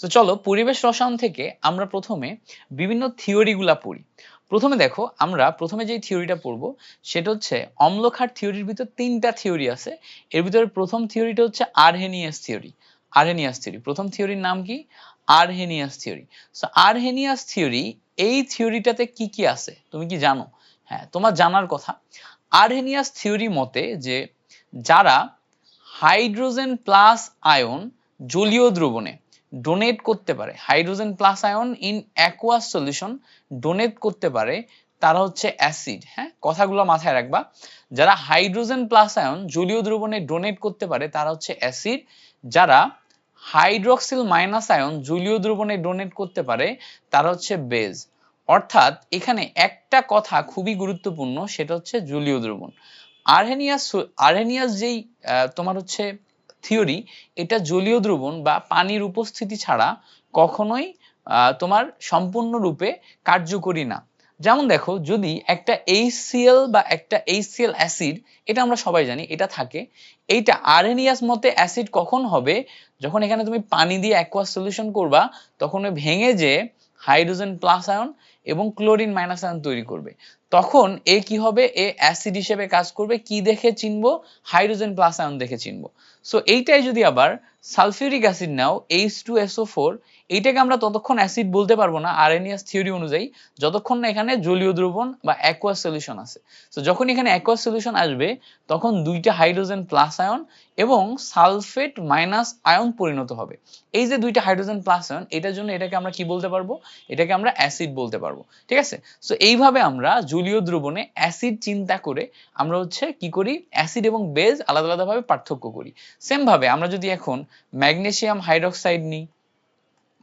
তো চলো পরিবেশ রসায়ন থেকে আমরা প্রথমে বিভিন্ন থিওরিগুলা পড়ি। প্রথমে দেখো, আমরা প্রথমে যে থিওরিটা পড়ব, সেটা হচ্ছে অম্লক্ষার থিওরির ভিতর তিনটা থিওরি আছে। এর ভিতরে প্রথম থিওরিটা হচ্ছে আরহেনিয়াস থিওরি আরহেনিয়াস থিওরি প্রথম থিওরির নাম কি? Arrhenius theory so Arrhenius theory এই থিওরিটাতে কি কি আছে? তুমি কি জানো? হ্যাঁ তোমার জানার কথা। আরহেনিয়াস থিওরি মতে যে যারা হাইড্রোজেন প্লাস আয়ন জলীয় দ্রবণে ডোনেট করতে পারে। Hydrogen plus ion in aqueous solution donate করতে পারে, তারা হচ্ছে অ্যাসিড হ্যাঁ? কথাগুলো মাথায় রাখবা। যারা হাইড্রোজেন প্লাস আয়ন জলীয় দ্রবণে ডোনেট করতে পারে, তারা হচ্ছে অ্যাসিড যারা হাইড্রক্সিল মাইনাস আয়ন জলীয় দ্রবণে ডোনেট করতে পারে, তারা হচ্ছে বেজ অর্থাৎ এখানে একটা কথা খুবই গুরুত্বপূর্ণ, সেটা হচ্ছে জলীয় দ্রবণ। আরহেনিয়াস আরহেনিয়াস যেই তোমার হচ্ছে থিওরি এটা জলীয় দ্রবণ বা পানির উপস্থিতি ছাড়া কখনোই তোমার সম্পূর্ণরূপে কার্যকরী না। যেমন দেখো, যদি একটা এইচসিএল বা একটা এইচসিএল অ্যাসিড এটা আমরা সবাই জানি, এটা থাকে, এইটা আরএনিয়াস মতে অ্যাসিড কখন হবে? যখন এখানে তুমি পানি দিয়ে অ্যাকোয়াস সলিউশন করবা, তখন ভেঙে যে হাইড্রোজেন প্লাস আয়ন এবং ক্লোরিন মাইনাস আয়ন তৈরি করবে। তখন এ কি হবে? এ অ্যাসিড হিসেবে কাজ করবে। কি দেখে চিনব? হাইড্রোজেন প্লাস আয়ন দেখে চিনব। সো এইটাই যদি আবার সালফিউরিক অ্যাসিড নাও H two S O four এইটাকে আমরা ততক্ষণ অ্যাসিড বলতে পারব না আরএনএস থিওরি অনুযায়ী, যতক্ষণ না এখানে জলীয় দ্রবণ বা অ্যাকোয়াস সলিউশন আছে। তো যখন এখানে অ্যাকোয়াস সলিউশন আসবে, তখন দুইটা হাইড্রোজেন প্লাস আয়ন এবং সালফেট মাইনাস আয়ন পরিণত হবে। এই যে দুইটা হাইড্রোজেন প্লাস আয়ন এটার জন্য এটাকে আমরা কি বলতে পারব? এটাকে আমরা অ্যাসিড বলতে পারব। ঠিক আছে? সো এইভাবে আমরা জলীয় দ্রবণে অ্যাসিড চিন্তা করে আমরা হচ্ছে কি করি? অ্যাসিড এবং বেজ আলাদা আলাদাভাবে পার্থক্য করি। সেম ভাবে আমরা যদি এখন ম্যাগনেসিয়াম হাইড্রক্সাইড নিই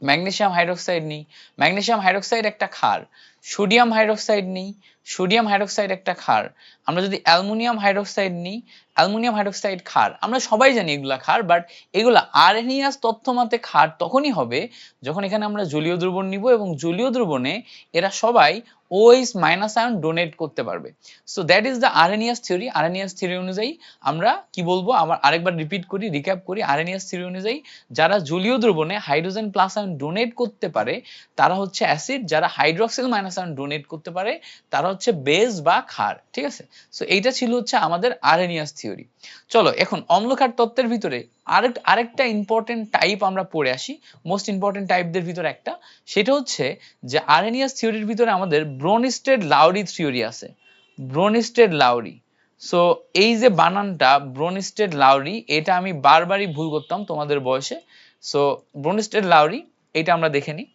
ম্যাগনেসিয়াম হাইড্রোক্সাইড নিই। ম্যাগনেসিয়াম হাইড্রোক্সাইড একটা ক্ষার। সোডিয়াম হাইড্রক্সাইড নিই, সোডিয়াম হাইড্রক্সাইড একটা ক্ষার। আমরা যদি অ্যালুমিনিয়াম হাইড্রক্সাইড নিই, অ্যালুমিনিয়াম হাইড্রক্সাইড ক্ষার। আমরা সবাই জানি এগুলা ক্ষার, বাট এগুলা আরএনিয়াস তথ্যমতে ক্ষার তখনই হবে যখন এখানে আমরা জলীয় দ্রবণ নিব এবং জলীয় দ্রবণে এরা সবাই ওএইচ মাইনাস আয়ন ডোনেট করতে পারবে। So that is the Arrhenius theory Arrhenius theory অনুযায়ী আমরা কি বলব? আবার আরেকবার রিপিট করি রিক্যাপ করি। আরএনিয়াস থিওরি অনুযায়ী যারা জলীয় দ্রবণে হাইড্রোজেন প্লাস আয়ন ডোনেট করতে পারে, তারা হচ্ছে অ্যাসিড যারা হাইড্রোক্সিল মাইনাস আয়ন ডোনেট করতে পারে, তারা হচ্ছে বেস বা ক্ষার ঠিক আছে? সো এইটা ছিল হচ্ছে আমাদের আরএনিয়াস থিওরি। চলো, এখন অম্লক্ষার তত্ত্বের ভিতরে আরেক, আরেকটা ইম্পর্টেন্ট টাইপ আমরা পড়ে আসি। মোস্ট ইম্পর্টেন্ট টাইপদের ভিতরে একটা, সেটা হচ্ছে যে আরএনিয়াস থিওরির ভিতরে আমাদের ব্রোনিস্টেড লাউরি থিওরি আছে। ব্রোনিস্টেড লাউরি। সো এই যে বানানটা, ব্রোনিস্টেড লাউরি, এটা আমি বারবারই ভুল করতাম তোমাদের বয়সে। সো ব্রোনিস্টেড লাউরি এটা আমরা দেখে নিই।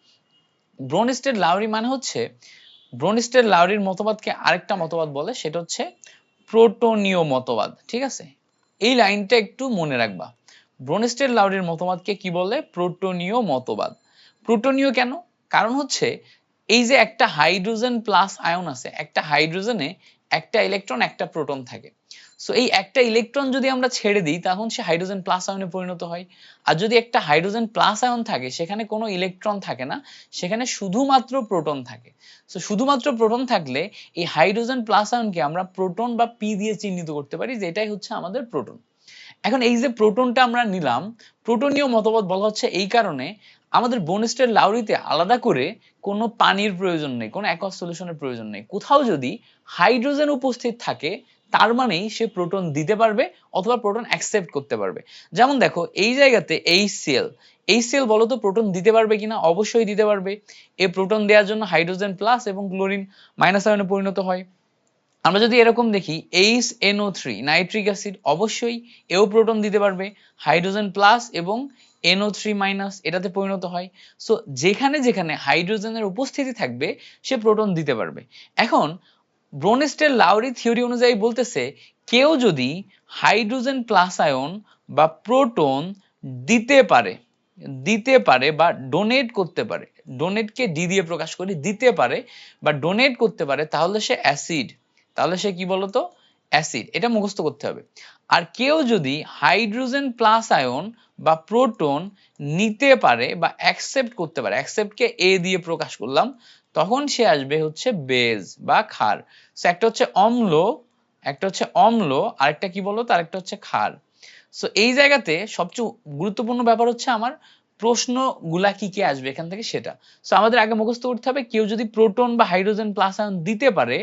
ব্রোনিস্টেড লাউরি মানে হচ্ছে ব্রোনিস্টেড লাউরির মতবাদকে আরেকটা মতবাদ বলে, সেটা হচ্ছে প্রোটোনীয় মতবাদ, ঠিক আছে? এই লাইনটা একটু মনে রাখবা। ব্রোনিস্টেড লাউরির মতবাদকে কি বলে? প্রোটোনীয় মতবাদ। প্রোটোনীয় কেন? কারণ হচ্ছে, এই যে একটা হাইড্রোজেন প্লাস আয়ন আছে, একটা হাইড্রোজেনে একটা ইলেকট্রন, একটা প্রোটন থাকে। সো এই একটা ইলেকট্রন যদি আমরা ছেড়ে দিই, তখন সে হাইড্রোজেন প্লাস আয়নে পরিণত হয়। আর যদি একটা হাইড্রোজেন প্লাস আয়ন থাকে, সেখানে কোনো ইলেকট্রন থাকে না, সেখানে শুধুমাত্র প্রোটন থাকে। সো শুধুমাত্র প্রোটন থাকলে, এই হাইড্রোজেন প্লাস আয়নকে আমরা প্রোটন বা পি দিয়ে চিহ্নিত করতে পারি, যে এটাই হচ্ছে আমাদের প্রোটন এখন এই যে প্রোটনটা আমরা নিলাম, প্রোটনীয় মতবাদ বলা হচ্ছে এই কারণে, আমাদের বনিস্টের লাউরিতে আলাদা করে কোনো পানির প্রয়োজন নেই, কোনো অ্যাকোয়াস সলিউশনের প্রয়োজন নেই। কোথাও যদি হাইড্রোজেন উপস্থিত থাকে তার মানেই সে প্রোটন দিতে পারবে অথবা প্রোটন অ্যাকসেপ্ট করতে পারবে। যেমন দেখো, এই জায়গাতে এই সেল এই সেল বলো তো প্রোটন দিতে পারবে কিনা? অবশ্যই দিতে পারবে। এই প্রোটন দেওয়ার জন্য হাইড্রোজেন প্লাস এবং ক্লোরিন মাইনাস আয়নে পরিণত হয়। আমরা যদি এরকম দেখি H N O three nitric acid অবশ্যই এও প্রোটন দিতে পারবে। হাইড্রোজেন প্লাস এবং এনও থ্রি মাইনাস এটাতে পরিণত হয়। সো যেখানে যেখানে হাইড্রোজেনের উপস্থিতি থাকবে, সে প্রোটন দিতে পারবে। এখন ব্রোনেস্টের লাউরি থিওরি অনুযায়ী বলতেছে, কেউ যদি হাইড্রোজেন প্লাস আয়ন বা প্রোটন দিতে পারে দিতে পারে বা ডোনেট করতে পারে ডোনেটকে ডি দিয়ে প্রকাশ করি, দিতে পারে বা ডোনেট করতে পারে, তাহলে সে অ্যাসিড। তাহলে সে কি বলতো? অ্যাসিড। এটা মুখস্থ করতে হবে। আর কেউ যদি হাইড্রোজেন প্লাস আয়ন বা প্রোটন নিতে পারে বা অ্যাকসেপ্ট করতে পারে অ্যাকসেপ্টকে এ দিয়ে প্রকাশ করলাম তখন সে আসবে হচ্ছে বেজ বা খার। সো একটা হচ্ছে অম্ল, একটা হচ্ছে অম্ল, আরেকটা কি বলো তার একটা হচ্ছে খার। সো এই জায়গাতে সবচেয়ে গুরুত্বপূর্ণ ব্যাপার হচ্ছে আমার প্রশ্নগুলা কি কি আসবে এখান থেকে সেটা। সো আমাদের আগে মুখস্থ করতে হবে, কেউ যদি প্রোটন বা হাইড্রোজেন প্লাস আয়ন দিতে পারে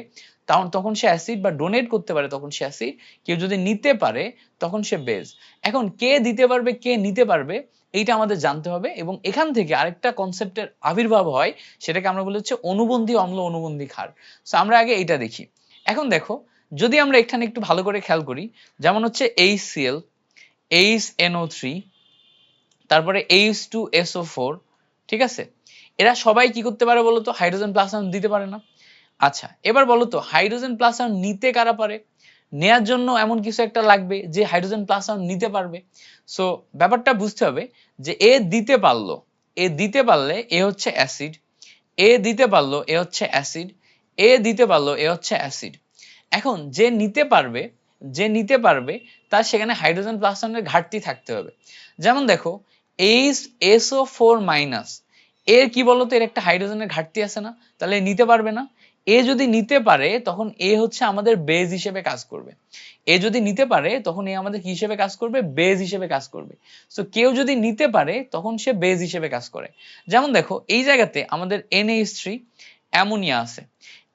তখন তখন সে অ্যাসিড বা ডোনেট করতে পারে, তখন সে অ্যাসিড কেউ যদি নিতে পারে, তখন সে বেজ এখন কে দিতে পারবে, কে নিতে পারবে, এইটা আমাদের জানতে হবে এবং এখান থেকে আরেকটা কনসেপ্টের আবির্ভাব হয়, সেটাকে আমরা বলি হচ্ছে অনুবন্ধী অম্ল অনুবন্ধী ক্ষার। সো আমরা আগে এইটা দেখি। এখন দেখো, যদি আমরা এখানে একটু ভালো করে খেয়াল করি, যেমন হচ্ছে H CL H HCl HNO3 তারপরে H2SO4 ঠিক আছে? এরা সবাই কি করতে পারে বলতো? হাইড্রোজেন প্লাস দিতে পারে না। আচ্ছা এবার বলো তো হাইড্রোজেন প্লাস আয়ন নিতে কারা পারে? নেয়ার জন্য এমন কিছু একটা লাগবে যে হাইড্রোজেন প্লাস আয়ন নিতে পারবে। সো ব্যাপারটা বুঝতে হবে যে এ দিতে পারল, এ দিতে পারলে এ হচ্ছে অ্যাসিড এ দিতে পারল এ হচ্ছে অ্যাসিড এ দিতে পারল এ হচ্ছে অ্যাসিড এখন যে নিতে পারবে, যে নিতে পারবে, তার সেখানে হাইড্রোজেন প্লাস আয়নের ঘাটতি থাকতে হবে। যেমন দেখো এইচ এসও ফোর মাইনাস এর কি বলতো, এর একটা হাইড্রোজেনের ঘাটতি আছে না? তাহলে নিতে পারবে না। এ যদি নিতে পারে, তখন এ হচ্ছে আমাদের বেজ হিসেবে কাজ করবে। এ যদি নিতে পারে, তখন এ আমাদের কি হিসেবে কাজ করবে? বেজ হিসেবে কাজ করবে। সো কেউ যদি নিতে পারে, তখন সে বেজ হিসেবে কাজ করে। যেমন দেখো, এই জায়গাতে আমাদের NH3 অ্যামোনিয়া আছে।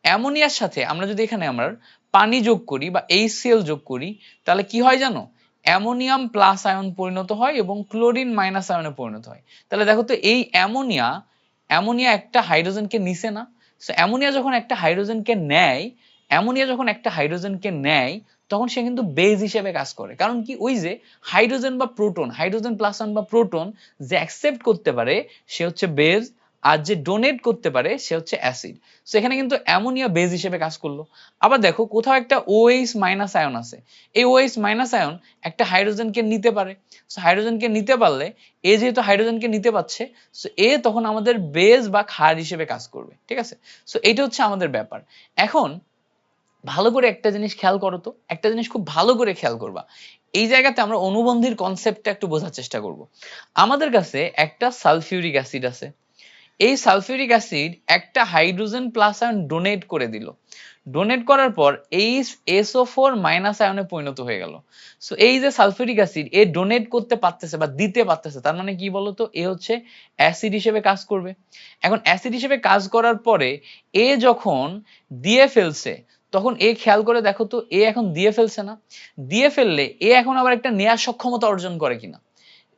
অ্যামোনিয়ার সাথে আমরা যদি এখানে আমরা পানি যোগ করি বা HCl যোগ করি, তাহলে কি হয় জানো? অ্যামোনিয়াম প্লাস আয়ন পরিণত হয় এবং ক্লোরিন মাইনাস আয়নে পরিণত হয়। তাহলে দেখো তো, এই অ্যামোনিয়া অ্যামোনিয়া একটা হাইড্রোজেনকে নিছে না। সো অ্যামোনিয়া যখন একটা হাইড্রোজেনকে নেয় অ্যামোনিয়া যখন একটা হাইড্রোজেনকে নেয়, তখন সে কিন্তু বেজ হিসেবে কাজ করে। কারণ কি? ওই যে হাইড্রোজেন বা প্রোটন হাইড্রোজেন প্লাস ওয়ান বা প্রোটন যে অ্যাকসেপ্ট করতে পারে, সে হচ্ছে বেজ আর যে ডোনেট করতে পারে সে হচ্ছে অ্যাসিড সো এখানে কিন্তু অ্যামোনিয়া বেজ হিসেবে কাজ করল। আবার দেখো, কোথাও একটা OH মাইনাস আয়ন আছে। এই OH মাইনাস আয়ন একটা হাইড্রোজেনকে নিতে পারে। সো হাইড্রোজেনকে নিতে পারলে এ যেহেতু হাইড্রোজেনকে নিতে পারছে সো এ তখন আমাদের বেজ বা ক্ষার হিসেবে কাজ করবে। ঠিক আছে? সো এটা হচ্ছে আমাদের ব্যাপার। এখন, ভালো করে একটা জিনিস খেয়াল করো তো। একটা জিনিস খুব ভালো করে খেয়াল করবা। এই জায়গাতে আমরা অনুবন্ধীর কনসেপ্টটা একটু বোঝার চেষ্টা করব। আমাদের কাছে একটা সালফিউরিক অ্যাসিড আছে। এই সালফিউরিক অ্যাসিড একটা হাইড্রোজেন প্লাস আয়ন ডোনেট করে দিল। ডোনেট করার পর এই এসও ফোর মাইনাস আয়নে পরিণত হয়ে গেল। সো এই যে সালফিউরিক অ্যাসিড, এ ডোনেট করতে পারতেছে বা দিতে পারতেছে, তার মানে কি বলতো? এ হচ্ছে অ্যাসিড হিসেবে কাজ করবে। এখন অ্যাসিড হিসেবে কাজ করার পরে এ যখন দিয়ে ফেলছে, তখন এ খেয়াল করে দেখো তো, এ এখন দিয়ে ফেলছে না। দিয়ে ফেললে এ এখন আবার একটা নেয়ার সক্ষমতা অর্জন করে কিনা।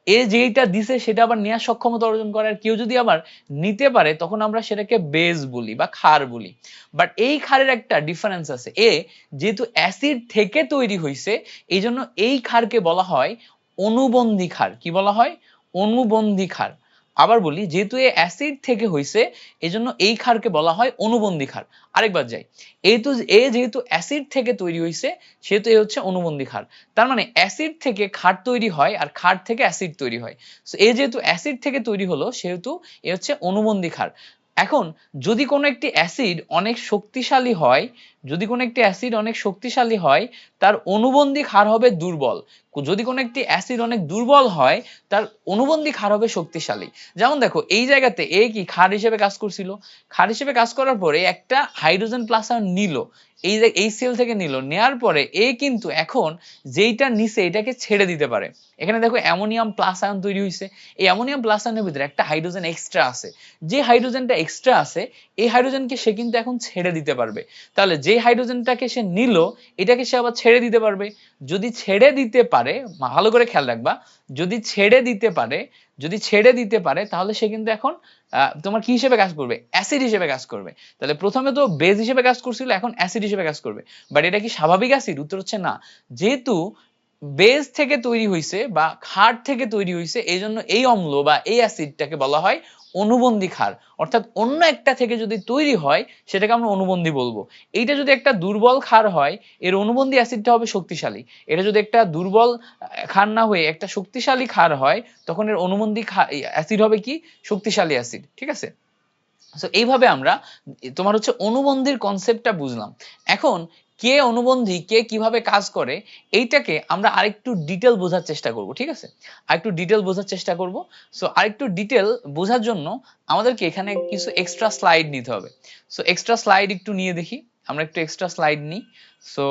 এ যেইটা দিছে সেটা আবার নেওয়ার সক্ষমতা অর্জন করে আর কেউ যদি আবার নিতে পারে, তখন আমরা সেটাকে বেজ বলি বা ক্ষার বলি। বাট এই ক্ষারের একটা ডিফারেন্স আছে। এ যেহেতু অ্যাসিড থেকে তৈরি হয়েছে এই জন্য এই ক্ষারকে বলা হয় অনুবন্ধী ক্ষার। কি বলা হয়? অনুবন্ধী ক্ষার। আবার বলি, যেহেতু এ অ্যাসিড থেকে হয়েছে এজন্য এই ক্ষারকে বলা হয় অনুবন্ধী ক্ষার। আরেকবার যাই যেহেতু এ যেহেতু অ্যাসিড থেকে তৈরি হয়েছে সেহেতু এ হচ্ছে অনুবন্ধী ক্ষার। তার মানে অ্যাসিড থেকে ক্ষার তৈরি হয় আর ক্ষার থেকে অ্যাসিড তৈরি হয়। সো এ যেহেতু অ্যাসিড থেকে তৈরি হলো, সেহেতু এ হচ্ছে অনুবন্ধী ক্ষার। এখন, যদি কোনো একটি অ্যাসিড অনেক শক্তিশালী হয় যদি কোনো একটি অ্যাসিড অনেক শক্তিশালী হয়, তার অনুবন্ধী ক্ষার হবে দুর্বল। যদি কোনো একটি অ্যাসিড অনেক দুর্বল হয়, তার অনুবন্ধী ক্ষার হবে শক্তিশালী। যেমন দেখো, এই জায়গাতে এ কি ক্ষার হিসেবে কাজ করছিল? ক্ষার হিসেবে কাজ করার পরে একটা হাইড্রোজেন প্লাস আয়ন নিল। এই যে, এই সেল থেকে নিল। নেয়ার পরে এ কিন্তু এখন যেইটা নিছে, এটাকে ছেড়ে দিতে পারে। এখানে দেখো, অ্যামোনিয়াম প্লাস আয়ন তৈরি হয়েছে এই অ্যামোনিয়াম প্লাস আয়নের ভিতরে একটা হাইড্রোজেন এক্সট্রা আছে। যে হাইড্রোজেনটা এক্সট্রা আছে, এই হাইড্রোজেনকে সে কিন্তু এখন ছেড়ে দিতে পারবে। তাহলে যে হাইড্রোজেনটাকে সে নিল, এটাকে সে আবার ছেড়ে দিতে পারবে। যদি ছেড়ে দিতে পারে ভালো করে খেয়াল রাখবা, যদি ছেড়ে দিতে পারে, যদি ছেড়ে দিতে পারে, তাহলে সে কিন্তু এখন তোমার কি হিসেবে কাজ করবে? অ্যাসিড হিসেবে কাজ করবে। তাহলে প্রথমে তো বেজ হিসেবে কাজ করছিল, এখন অ্যাসিড হিসেবে কাজ করবে। বাট এটা কি স্বাভাবিক অ্যাসিড? উত্তর হচ্ছে না। যেহেতু বেজ থেকে তৈরি হয়েছে বা ক্ষার থেকে তৈরি হয়েছে এই জন্য এই অম্ল বা এই অ্যাসিডটাকে বলা হয় অনুবন্ধী ক্ষার। অর্থাৎ অন্য একটা থেকে যদি তৈরি হয়, সেটাকে আমরা অনুবন্ধী বলব। এইটা যদি একটা দুর্বল ক্ষার হয়, এর অনুবন্ধী অ্যাসিডটা হবে শক্তিশালী। এটা যদি একটা দুর্বল ক্ষার না হয়ে একটা শক্তিশালী ক্ষার হয়, তখন এর অনুবন্ধী অ্যাসিড হবে কি? শক্তিশালী অ্যাসিড ঠিক আছে? এইভাবে আমরা, তোমার হচ্ছে অনুবন্ধীর কনসেপ্টটা বুঝলাম। এখন কে অনুবন্ধী, কে কীভাবে কাজ করে, এইটাকে আমরা আরেকটু ডিটেল বোঝার চেষ্টা করব, ঠিক আছে? আরেকটু ডিটেল বোঝার চেষ্টা করব। সো আরেকটু ডিটেল বোঝার জন্য আমাদেরকে এখানে কিছু এক্সট্রা স্লাইড নিতে হবে। সো এক্সট্রা স্লাইড একটু নিয়ে দেখি। আমরা একটু এক্সট্রা স্লাইড নিই। সো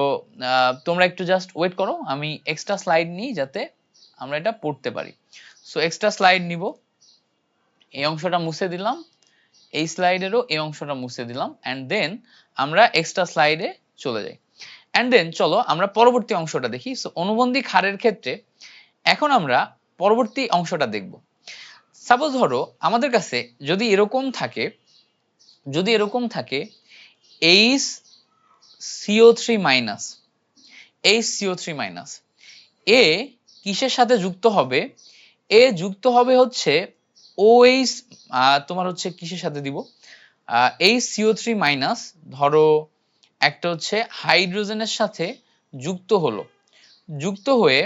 তোমরা একটু জাস্ট ওয়েট করো। আমি এক্সট্রা স্লাইড নিই যাতে আমরা এটা পড়তে পারি। সো এক্সট্রা স্লাইড নিব। এই অংশটা মুছে দিলাম। এই স্লাইডেরও এই অংশটা মুছে দিলাম। অ্যান্ড দেন আমরা এক্সট্রা স্লাইডে চলে যাই। অ্যান্ড দেন চলো আমরা পরবর্তী অংশটা দেখি। সো অনুবন্ধী ক্ষারের ক্ষেত্রে এখন আমরা পরবর্তী অংশটা দেখব। সাপোজ ধরো আমাদের কাছে যদি এরকম থাকে, যদি এরকম থাকে H C O three minus H C O three minus এ কিসের সাথে যুক্ত হবে? এ যুক্ত হবে হচ্ছে ওএইচ তোমার হচ্ছে কিসের সাথে দিব? এইচ সিও থ্রি মাইনাস ধরো একটা হচ্ছে হাইড্রোজেনের সাথে যুক্ত হলো। যুক্ত হয়ে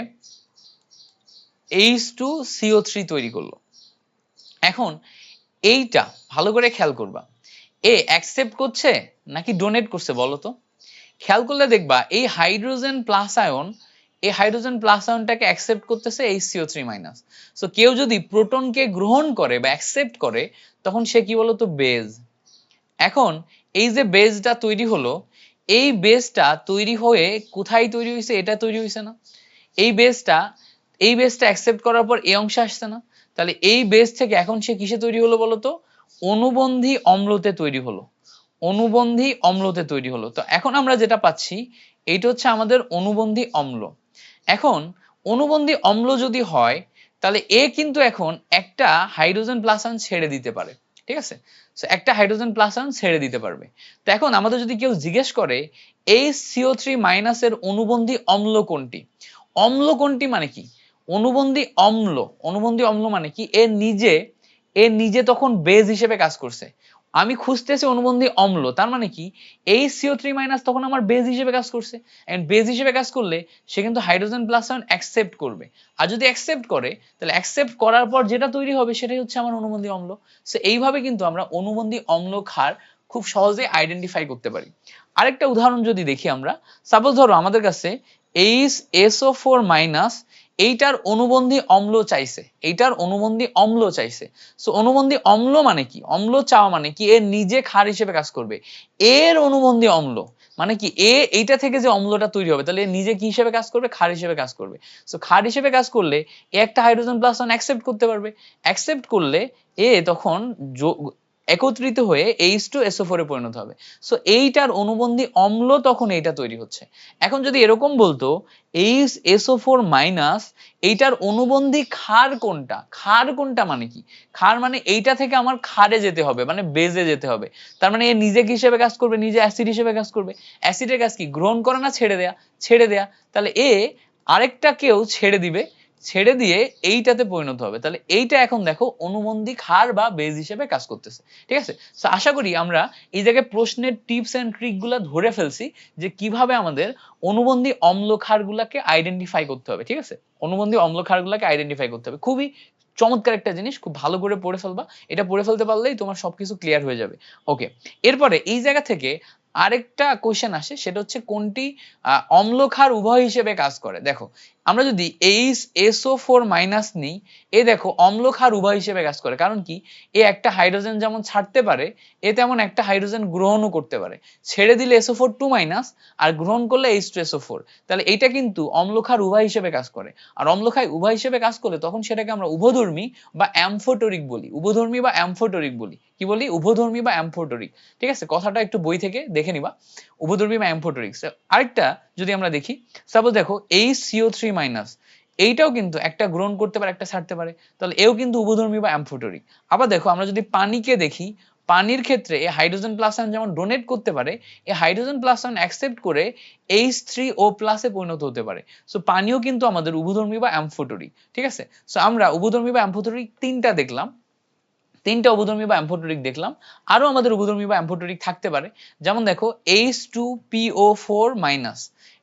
এইচ টু সিও থ্রি তৈরি করল। এখন এইটা ভালো করে খেয়াল করবা। এ অ্যাকসেপ্ট করছে নাকি ডোনেট করছে বলো তো? খেয়াল করলে দেখবা এই হাইড্রোজেন প্লাস আয়ন এই হাইড্রোজেন প্লাস আয়নটাকে অ্যাকসেপ্ট করতেছে এই সিও থ্রি মাইনাস সো কেউ যদি প্রোটনকে গ্রহণ করে বা অ্যাকসেপ্ট করে, তখন সে কি বলতো? বেজ এখন এই যে বেজটা তৈরি হলো এই বেসটা তৈরি হয়ে কোথায় তৈরি হয়েছে, এটা তৈরি হয়েছে না। এই বেসটা এই বেসটা অ্যাকসেপ্ট করার পর এই অংশে আসছে না। তাহলে এই বেস থেকে এখন সে কিসে তৈরি হলো বলতো অনুবন্ধী অম্লতে তৈরি হলো। অনুবন্ধী অম্লতে তৈরি হলো। তো এখন আমরা যেটা পাচ্ছি, এইটা হচ্ছে আমাদের অনুবন্ধী অম্ল। এখন, অনুবন্ধী অম্ল যদি হয়, তাহলে এ কিন্তু এখন একটা হাইড্রোজেন প্লাস আয়ন ছেড়ে দিতে পারে। ঠিক আছে? সো একটা হাইড্রোজেন প্লাস আয়ন ছেড়ে দিতে পারবে। তো এখন আমাদের যদি কেউ জিজ্ঞেস করে, এই সিও থ্রি মাইনাসের অনুবন্ধী অম্ল কোনটি? অম্ল কোনটি মানে কি? অনুবন্ধী অম্ল অনুবন্ধী অম্ল মানে কি? এ নিজে এ নিজে তখন বেজ হিসেবে কাজ করছে। আমি খুঁজতেছি অনুবন্ধী অম্ল, তার মানে কি? এই সিও থ্রি মাইনাস তখন আমার বেজ হিসেবে কাজ করছে। এন্ড বেজ হিসেবে কাজ করলে সে কিন্তু হাইড্রোজেন প্লাস আয়ন অ্যাকসেপ্ট করবে। আর যদি অ্যাকসেপ্ট করে, তাহলে অ্যাকসেপ্ট করার পর যেটা তৈরি হবে সেটাই হচ্ছে আমার অনুবন্ধী অম্ল। সো এইভাবে কিন্তু আমরা অনুবন্ধী অম্ল ক্ষার খুব সহজে আইডেন্টিফাই করতে পারি। আরেকটা উদাহরণ যদি দেখি আমরা সাপোজ ধরো আমাদের কাছে এইচ এসও ফোর মাইনাস এইটার অনুবন্ধী অম্ল চাইছে, এইটার অনুবন্ধী অম্ল চাইছে। সো অনুবন্ধী অম্ল মানে কি? অম্ল চাওয়া মানে কি? এ নিজে ক্ষার হিসেবে কাজ করবে। এর অনুবন্ধী অম্ল মানে কি? এ এইটা থেকে যে অম্লটা তৈরি হবে, তাহলে নিজে কি হিসেবে কাজ করবে? ক্ষার হিসেবে কাজ করবে। সো ক্ষার হিসেবে কাজ করলে এ একটা হাইড্রোজেন প্লাস ওয়ান অ্যাকসেপ্ট করতে পারবে। অ্যাকসেপ্ট করলে এ তখন একত্রিত হয়ে এইচ টু এসও ফোরে পরিণত হবে। সো এইটার অনুবন্ধী অম্ল তখন এইটা তৈরি হচ্ছে। এখন যদি এরকম বলতো এইচ এসও ফোর মাইনাস এইটার অনুবন্ধী ক্ষার কোনটা? ক্ষার কোনটা মানে কি? ক্ষার মানে এইটা থেকে আমার ক্ষারে যেতে হবে মানে বেজে যেতে হবে। তার মানে এ নিজে হিসেবে কাজ করবে? নিজে অ্যাসিড হিসেবে কাজ করবে। অ্যাসিডের কাজ কি? গ্রহণ করা না, ছেড়ে দেয়া। ছেড়ে দেয়া। তাহলে এ আরেকটা কেউ ছেড়ে দিবে। ছেড়ে দিয়ে এইটাতে পরিণত হবে। তাহলে এইটা এখন দেখো অনুবন্ধী হার বা বেজ হিসেবে কাজ করতেছে। ঠিক আছে? তো আশা করি আমরা এই জায়গায় প্রশ্নের টিপস এন্ড ট্রিকগুলা ধরে ফেলছি যে কীভাবে আমাদের অনুবন্ধী অম্ল ক্ষারগুলাকে আইডেন্টিফাই করতে হবে। ঠিক আছে? অনুবন্ধী অম্ল ক্ষারগুলাকে আইডেন্টিফাই করতে হবে। খুবই চমৎকার একটা জিনিস, খুব ভালো করে পড়ে ফেলবা। এটা পড়ে ফেলতে পারলেই তোমার সবকিছু ক্লিয়ার হয়ে যাবে। ওকে এরপরে এই জায়গা থেকে আরেকটা কোশ্চেন আসে, সেটা হচ্ছে কোনটি অম্ল ক্ষার উভয় হিসেবে কাজ করে? দেখো, আমরা যদি এইচ এসও ফোর মাইনাস নিই, এ দেখো অম্ল ক্ষার উভয় হিসেবে কাজ করে। কারণ কি? এ একটা হাইড্রোজেন যেমন ছাড়তে পারে, এ তেমন একটা হাইড্রোজেন গ্রহণও করতে পারে। ছেড়ে দিলে S O four two minus আর গ্রহণ করলে এইচ টু এসও ফোর তাহলে এটা কিন্তু অম্ল ক্ষার উভয় হিসেবে কাজ করে। আর অম্ল ক্ষার উভয় হিসেবে কাজ করলে তখন সেটাকে আমরা উভধর্মী বা অ্যামফোটরিক বলি। উভধর্মী বা অ্যামফোটরিক বলি। কি বলি? উভধর্মী বা অ্যামফোটরিক ঠিক আছে? কথাটা একটু বই থেকে দেখে নিবা। উভধর্মী বা অ্যামফোটরিক আরেকটা যদি আমরা দেখি সাপোজ দেখো এই সিও থ্রি মাইনাস এইটাও কিন্তু একটা গ্রহণ করতে পারে, একটা ছাড়তে পারে। তাহলে এও কিন্তু উভধর্মী বা অ্যামফোটরিক আবার দেখো, আমরা যদি পানিকে দেখি, পানির ক্ষেত্রে এই হাইড্রোজেন প্লাস আয়ন যেমন ডোনেট করতে পারে এই হাইড্রোজেন প্লাস আয়ন অ্যাকসেপ্ট করে এইচ থ্রি ও প্লাসে পরিণত হতে পারে। সো পানিও কিন্তু আমাদের উভধর্মী বা অ্যামফোটরিক ঠিক আছে? সো আমরা উভধর্মী বা অ্যামফোটরিক তিনটা দেখলাম। তিনটা অবধর্মী বা অ্যাম্ফোটোরিক দেখলাম, আরও আমাদের অবধর্মী বা অ্যাম্ফোটোরিক থাকতে পারে। যেমন দেখো H two P O four minus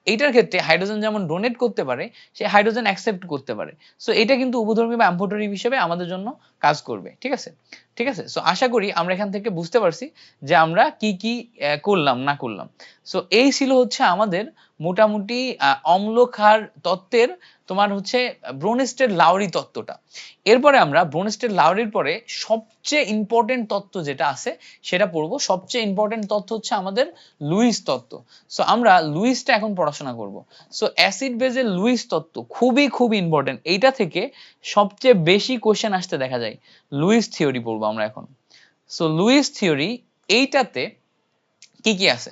এইটার ক্ষেত্রে হাইড্রোজেন যেমন ডোনেট করতে পারে, সে হাইড্রোজেন অ্যাকসেপ্ট করতে পারে। সো এটা কিন্তু উপধর্মী বা অ্যাম্ফোটোরিক হিসেবে আমাদের জন্য কাজ করবে, ঠিক আছে? ঠিক আছে? সো আশা করি আমরা এখান থেকে বুঝতে পারছি যে আমরা কি কি করলাম, না করলাম। সো এই ছিল হচ্ছে আমাদের মোটামুটি অম্ল ক্ষার তত্ত্বের তোমার হচ্ছে ব্রোনেস্টের লাউরি তত্ত্বটা। এরপরে আমরা ব্রোনেস্টের লাউরির পরে সবচেয়ে ইম্পর্টেন্ট তত্ত্ব যেটা আছে, সেটা পড়ব। সবচেয়ে ইম্পর্টেন্ট তত্ত্ব হচ্ছে আমাদের লুইস তত্ত্ব। সো আমরা লুইসটা এখন পড়াশোনা করব। সো অ্যাসিড বেজের লুইস তত্ত্ব খুবই খুব ইম্পর্টেন্ট এইটা থেকে সবচেয়ে বেশি কোশ্চেন আসতে দেখা যায়। লুইস থিওরি পড়ব আমরা এখন। সো লুইস থিওরি এইটাতে কি কি আছে?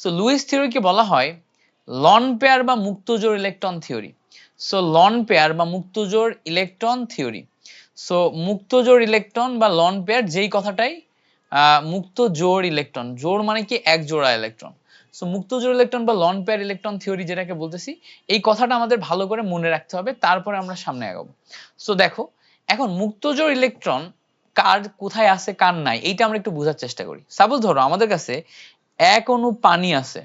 সো লুইস থিওরিকে বলা হয় লন পেয়ার বা মুক্তজোড় electron theory so lone pair বা মুক্তজোড় ইলেকট্রন থিওরি সো মুক্তজোড় ইলেকট্রন বা লন পেয়ার যেই কথাটাই মুক্ত জোড় ইলেকট্রন জোড় মানে কি? এক জোড়া ইলেকট্রন সো মুক্ত জোড় ইলেকট্রন বা লন পেয়ার ইলেকট্রন থিওরি যেটাকে বলতেছি, এই কথাটা আমাদের ভালো করে মনে রাখতে হবে, তারপরে আমরা সামনে আগাবো সো দেখো, এখন মুক্ত জোড় ইলেকট্রন কার কোথায় আছে, কার নাই, এইটা আমরা একটু বোঝার চেষ্টা করি। সাপোজ ধরো, আমাদের কাছে এক অণু পানি আছে।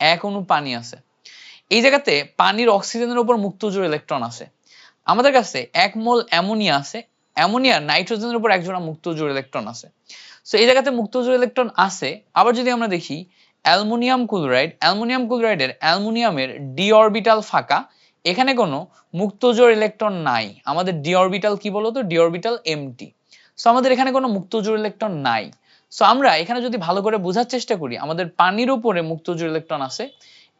এক অণু পানি আছে। এই জায়গাতে পানির অক্সিজেনের উপর মুক্ত ইলেকট্রন আছে। আমাদের কাছে এক মোল অ্যামোনিয়া আছে। অ্যামোনিয়া, নাইট্রোজেনের উপর একজোড়া মুক্ত ইলেকট্রন আছে। সো এই জায়গাতে মুক্ত ইলেকট্রন আছে। আবার যদি আমরা দেখি, অ্যালুমিনিয়াম ক্লোরাইড, অ্যালুমিনিয়াম ক্লোরাইডের অ্যালুমিনিয়ামের ডি অরবিটাল ফাঁকা। এখানে কোনো মুক্ত জোড় ইলেকট্রন নাই। আমাদের ডি অরবিটাল কি বলতো? D orbital MT. সো আমাদের এখানে কোনো মুক্ত জোড় ইলেকট্রন নাই। সো আমরা এখানে যদি ভালো করে বোঝার চেষ্টা করি, আমাদের পানির উপরে মুক্ত জোড় ইলেকট্রন আছে,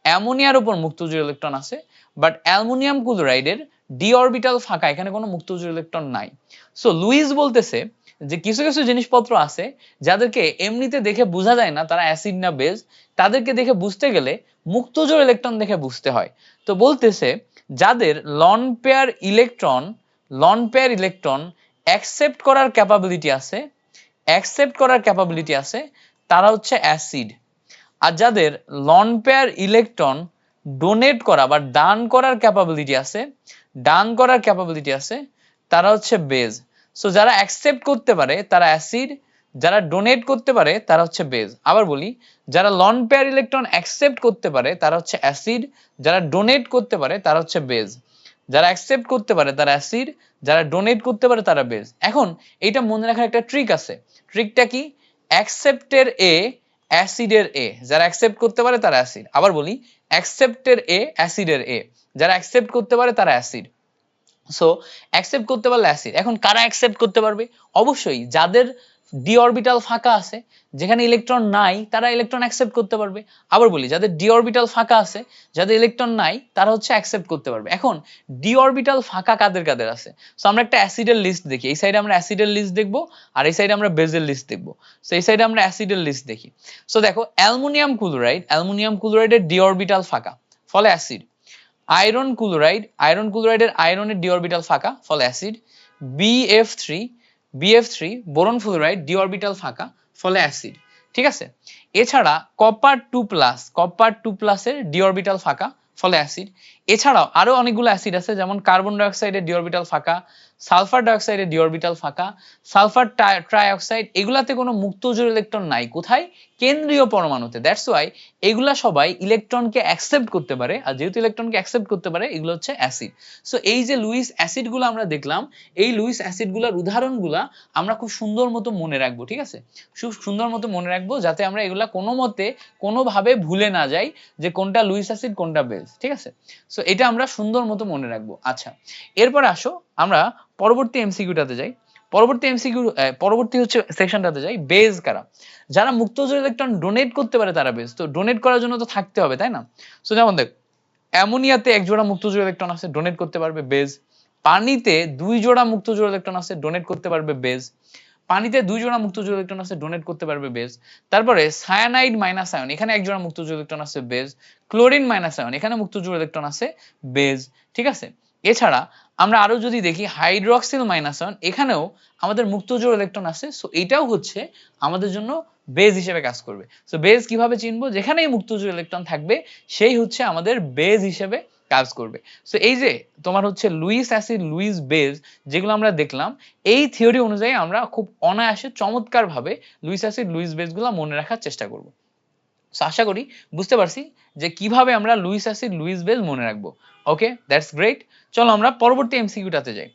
অ্যামোনিয়ার উপর মুক্ত জোড় ইলেকট্রন আছে বাট অ্যালুমিনিয়াম ক্লোরাইডের ডি অরবিটাল ফাঁকা, এখানে কোনো মুক্ত জোড় ইলেকট্রন নাই। সো লুইস বলতেছে যে কিছু কিছু জিনিসপত্র আছে যাদেরকে এমনিতে দেখে বোঝা যায় না, তারা অ্যাসিড না বেজ, তাদেরকে দেখে বুঝতে গেলে মুক্তজোড় ইলেকট্রন দেখে বুঝতে হয়। তো বলতেছে যাদের lone pair electron lone pair electron accept করার ক্যাপাবিলিটি আছে অ্যাকসেপ্ট করার ক্যাপাবিলিটি আছে, তারা হচ্ছে অ্যাসিড আর যাদের লন পেয়ার ইলেকট্রন ডোনেট করা বা দান করার ক্যাপাবিলিটি আছে, দান করার ক্যাপাবিলিটি আছে, তারা হচ্ছে বেজ সো যারা অ্যাকসেপ্ট করতে পারে, তারা অ্যাসিড যারা ডোনেট করতে পারে, তারা হচ্ছে বেজ আবার বলি, যারা লন পেয়ার ইলেকট্রন অ্যাকসেপ্ট করতে পারে, তারা হচ্ছে অ্যাসিড যারা ডোনেট করতে পারে, তারা হচ্ছে বেজ যারা অ্যাকসেপ্ট করতে পারে, তারা অ্যাসিড যারা ডোনেট করতে পারে তারা বেস্ট এখন এটা মনে রাখার একটা ট্রিক আছে। ট্রিকটা কি? অ্যাকসেপ্টের এ অ্যাসিডের এ। যারা অ্যাকসেপ্ট করতে পারে তারা অ্যাসিড আবার বলি অ্যাকসেপ্টের এ অ্যাসিডের এ। যারা অ্যাকসেপ্ট করতে পারে তারা অ্যাসিড সো অ্যাকসেপ্ট করতে পারলে অ্যাসিড এখন কারা অ্যাকসেপ্ট করতে পারবে? অবশ্যই যাদের ডি অরবিটাল ফাঁকা আছে, যেখানে ইলেকট্রন নাই, তারা ইলেকট্রন অ্যাকসেপ্ট করতে পারবে। আবার বলি, যাদের ডি অরবিটাল ফাঁকা আছে, যাদের ইলেকট্রন নাই, তারা হচ্ছে অ্যাকসেপ্ট করতে পারবে। এখন ডি অরবিটাল ফাঁকা কাদের কাদের আছে? সো আমরা একটা অ্যাসিডের লিস্ট দেখি। এই সাইডে আমরা অ্যাসিডের লিস্ট দেখব, আর এই সাইডে আমরা বেজের লিস্ট দেখব। সো এই সাইডে আমরা অ্যাসিডের লিস্ট দেখি। সো দেখো, অ্যালুমিনিয়াম ক্লোরাইড, অ্যালুমিনিয়াম ক্লোরাইডের ডি অরবিটাল ফাঁকা, ফলে অ্যাসিড। আয়রন ক্লোরাইড, আয়রন ক্লোরাইডের আয়রনের ডি অরবিটাল ফাঁকা, ফলে acid. B F three B F three boron fluoride D orbital ফাঁকা, ফলে অ্যাসিড ঠিক আছে? এছাড়া copper two plus copper two প্লাসের ডি অরবিটাল ফাঁকা, ফলে অ্যাসিড এছাড়াও আরও অনেকগুলো অ্যাসিড আছে, যেমন কার্বন ডাইঅক্সাইডের ডি অরবিটাল ফাঁকা সালফার ডাইঅক্সাইডের ডি অরবিটাল ফাঁকা, সালফার ট্রাইঅক্সাইড, এগুলাতে কোনো মুক্ত জোড় ইলেকট্রন নাই। কোথায়? কেন্দ্রীয় পরমাণুতে। দ্যাটস ওয়াই এগুলা সবাই ইলেকট্রনকে অ্যাকসেপ্ট করতে পারে, আর যেহেতু ইলেকট্রনকে অ্যাকসেপ্ট করতে পারে, এগুলো হচ্ছে অ্যাসিড সো এই যে লুইস অ্যাসিডগুলো আমরা দেখলাম, এই লুইস অ্যাসিডগুলোর উদাহরণগুলা আমরা খুব সুন্দর মতো মনে রাখব, ঠিক আছে? খুব সুন্দর মতো মনে রাখব যাতে আমরা এগুলা কোনো মতে, কোনোভাবে ভুলে না যাই যে কোনটা লুইস অ্যাসিড, কোনটা বেস, ঠিক আছে? সো এটা আমরা সুন্দর মতো মনে রাখব। আচ্ছা এরপর আসো, আমরা পরবর্তী এমসিকিউটাতে যাই। পরবর্তী এমসিকিউ পরবর্তী হচ্ছে সেকশনটাতে যাই। বেজ কারা? যারা মুক্তজোড় ইলেকট্রন ডোনেট করতে পারে তারা বেজ তো ডোনেট করার জন্য তো থাকতে হবে, তাই না? সো যেমন দেখ, অ্যামোনিয়াতে এক জোড়া মুক্তজোড় ইলেকট্রন আছে ডোনেট করতে পারবে বেজ পানিতে দুই জোড়া মুক্তজোড় ইলেকট্রন আছে ডোনেট করতে পারবে বেজ পানিতে দুই জোড়া মুক্তজোড় ইলেকট্রন আছে ডোনেট করতে পারবে বেজ তারপরে সায়ানাইড মাইনাস আয়ন এখানে এক জোড়া মুক্তজোড় ইলেকট্রন আছে বেজ ক্লোরিন মাইনাস আয়ন এখানে মুক্তজোড় ইলেকট্রন আছে বেজ ঠিক আছে? এছাড়া আমরা আরও যদি দেখি হাইড্রোক্সিল মাইনাস আয়ন এখানেও আমাদের মুক্তজোড় ইলেকট্রন আছে সো এটাও হচ্ছে আমাদের জন্য বেজ হিসেবে কাজ করবে। সো বেজ কীভাবে চিনবো? যেখানেই মুক্তজোড় ইলেকট্রন থাকবে, সেই হচ্ছে আমাদের বেজ হিসেবে কাজ করবে। সো এই যে তোমার হচ্ছে লুইস অ্যাসিড, লুইস বেজ, যেগুলো আমরা দেখলাম, এই থিওরি অনুযায়ী আমরা খুব অনায়াসে চমৎকার ভাবে লুইস অ্যাসিড, লুইস বেজগুলো মনে রাখার চেষ্টা করব। সো আশা করি বুঝতে পারছি যে কীভাবে আমরা লুইস অ্যাসিড, লুইস বেল মনে রাখব। ওকে দ্যাটস গ্রেট চলো আমরা পরবর্তী এমসিকিউটাতে যাই।